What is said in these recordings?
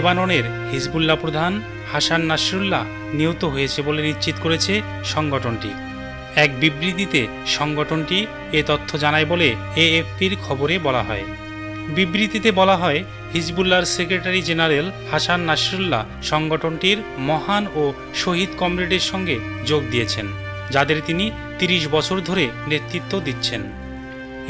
লেবাননের হিজবুল্লাহ প্রধান হাসান নাসরুল্লাহ নিহত হয়েছে বলে নিশ্চিত করেছে সংগঠনটি। এক বিবৃতিতে সংগঠনটি এ তথ্য জানায় বলে এএফপির খবরে বলা হয়। বিবৃতিতে বলা হয়, হিজবুল্লাহর সেক্রেটারি জেনারেল হাসান নাসরুল্লাহ সংগঠনটির মহান ও শহীদ কমরেডের সঙ্গে যোগ দিয়েছেন, যাদের তিনি তিরিশ বছর ধরে নেতৃত্ব দিচ্ছেন।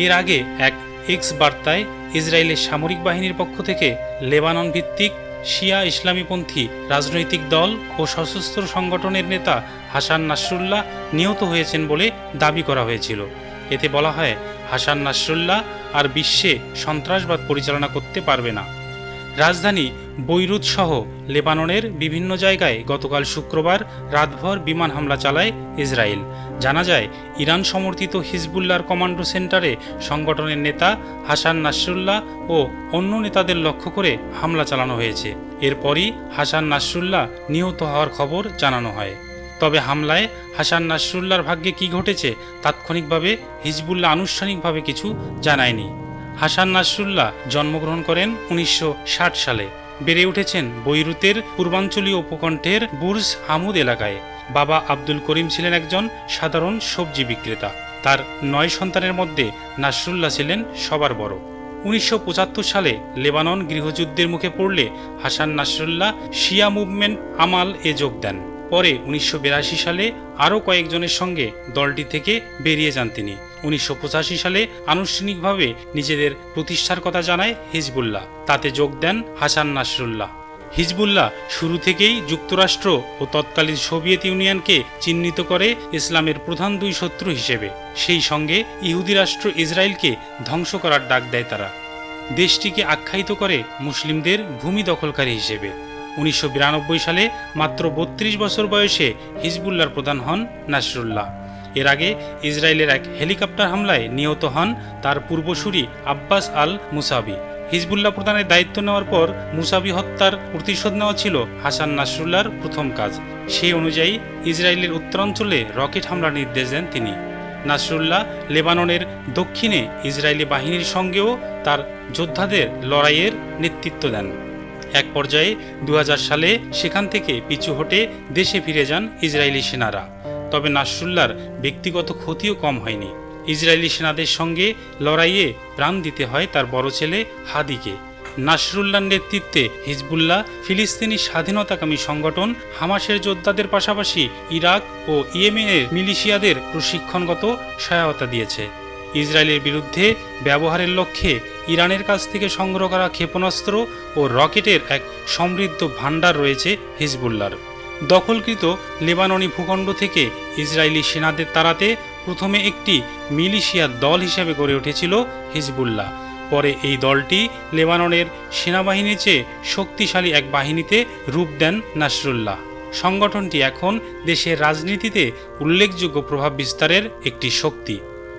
এর আগে এক এক্স বার্তায় ইসরায়েলের সামরিক বাহিনীর পক্ষ থেকে লেবানন ভিত্তিক শিয়া ইসলামীপন্থী রাজনৈতিক দল ও সশস্ত্র সংগঠনের নেতা হাসান নাসরুল্লাহ নিহত হয়েছেন বলে দাবি করা হয়েছিল। এতে বলা হয়, হাসান নাসরুল্লাহ আর বিশ্বে সন্ত্রাসবাদ পরিচালনা করতে পারবে না। রাজধানী বৈরুত সহ লেবাননের বিভিন্ন জায়গায় গতকাল শুক্রবার রাতভর বিমান হামলা চালায় ইসরায়েল। জানা যায়, ইরান সমর্থিত হিজবুল্লাহর কমান্ডো সেন্টারে সংগঠনের নেতা হাসান নাসরুল্লাহ ও অন্য নেতাদের লক্ষ্য করে হামলা চালানো হয়েছে। এরপরই হাসান নাসরুল্লাহ নিহত হওয়ার খবর জানানো হয়। তবে হামলায় হাসান নাসরুল্লাহর ভাগ্যে কি ঘটেছে তাৎক্ষণিকভাবে হিজবুল্লাহ আনুষ্ঠানিকভাবে কিছু জানায়নি। হাসান নাসরুল্লাহ জন্মগ্রহণ করেন উনিশশো ষাট সালে। বেড়ে উঠেছেন বৈরুতের পূর্বাঞ্চলীয় উপকণ্ঠের বুর্জ আমুদ এলাকায়। বাবা আব্দুল করিম ছিলেন একজন সাধারণ সবজি বিক্রেতা। তার নয় সন্তানের মধ্যে নাসরুল্লাহ ছিলেন সবার বড়। উনিশশো পঁচাত্তর সালে লেবানন গৃহযুদ্ধের মুখে পড়লে হাসান নাসরুল্লাহ শিয়া মুভমেন্ট আমাল এ যোগ দেন। পরে উনিশশো বিরাশি সালে আরও কয়েকজনের সঙ্গে দলটি থেকে বেরিয়ে যান তিনি। উনিশশো পঁচাশি সালে আনুষ্ঠানিকভাবে নিজেদের প্রতিষ্ঠার কথা জানায় হিজবুল্লাহ। তাতে যোগ দেন হাসান নাসরুল্লাহ। হিজবুল্লাহ শুরু থেকেই যুক্তরাষ্ট্র ও তৎকালীন সোভিয়েত ইউনিয়নকে চিহ্নিত করে ইসলামের প্রধান দুই শত্রু হিসেবে। সেই সঙ্গে ইহুদি রাষ্ট্র ইসরায়েলকে ধ্বংস করার ডাক দেয় তারা। দেশটিকে আখ্যায়িত করে মুসলিমদের ভূমি দখলকারী হিসেবে। উনিশশো বিরানব্বই সালে মাত্র বত্রিশ বছর বয়সে হিজবুল্লার প্রধান হন নাসরুল্লাহ। এর আগে ইসরায়েলের এক হেলিকপ্টার হামলায় নিহত হন তার পূর্বসূরি আব্বাস আল মুসাবি। হিজবুল্লাহ প্রধানের দায়িত্ব নেওয়ার পর মুসাবি হত্যার প্রতিশোধ নেওয়া ছিল হাসান নাসরুল্লাহর প্রথম কাজ। সেই অনুযায়ী ইসরায়েলের উত্তরাঞ্চলে রকেট হামলার নির্দেশ দেন তিনি। নাসরুল্লাহ লেবাননের দক্ষিণে ইসরায়েলি বাহিনীর সঙ্গেও তার যোদ্ধাদের লড়াইয়ের নেতৃত্ব দেন। এক পর্যায়ে দু সালে সেখান থেকে পিছু হটে দেশে ফিরে যান ইসরায়েলি সেনারা। তবে নাসরুল্লাহর ব্যক্তিগত ক্ষতিও কম হয়নি। ইসরায়েলি সেনাদের সঙ্গে লড়াইয়ে প্রাণ দিতে হয় তার বড় ছেলে হাদিকে। নাসরুল্লাহর নেতৃত্বে হিজবুল্লাহ ফিলিস্তিনি স্বাধীনতাকামী সংগঠন, হামাসের যোদ্ধাদের পাশাপাশি ইরাক ও ইয়েমেনের মিলিশিয়াদের প্রশিক্ষণগত সহায়তা দিয়েছে। ইসরায়েলের বিরুদ্ধে ব্যবহারের লক্ষ্যে ইরানের কাছ থেকে সংগ্রহ করা ক্ষেপণাস্ত্র ও রকেটের এক সমৃদ্ধ ভাণ্ডার রয়েছে হিজবুল্লার দখলকৃত লেবাননি ভূখণ্ড থেকে ইসরায়েলি সেনাদের তাড়াতে প্রথমে একটি মিলিশিয়ার দল হিসেবে গড়ে উঠেছিল হিজবুল্লাহ। পরে এই দলটি লেবাননের সেনাবাহিনীর চেয়ে শক্তিশালী এক বাহিনীতে রূপ দেন নাসরুল্লাহ। সংগঠনটি এখন দেশের রাজনীতিতে উল্লেখযোগ্য প্রভাব বিস্তারের একটি শক্তি।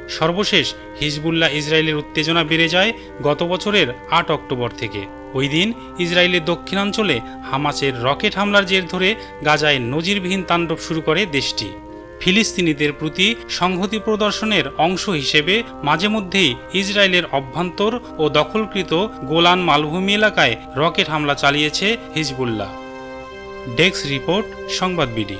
সর্বশেষ হিজবুল্লাহ ইসরায়েলের উত্তেজনা বেড়ে যায় গত বছরের আট অক্টোবর থেকে। ওই দিন ইসরায়েলের দক্ষিণাঞ্চলে হামাসের রকেট হামলার জের ধরে গাজায় নজিরবিহীন তাণ্ডব শুরু করে দেশটি। ফিলিস্তিনিদের প্রতি সংহতি প্রদর্শনের অংশ হিসেবে মাঝে মধ্যেই ইসরায়েলের অভ্যন্তর ও দখলকৃত গোলান মালভূমি এলাকায় রকেট হামলা চালিয়েছে হিজবুল্লাহ। ডেস্ক রিপোর্ট, সংবাদ বিডি।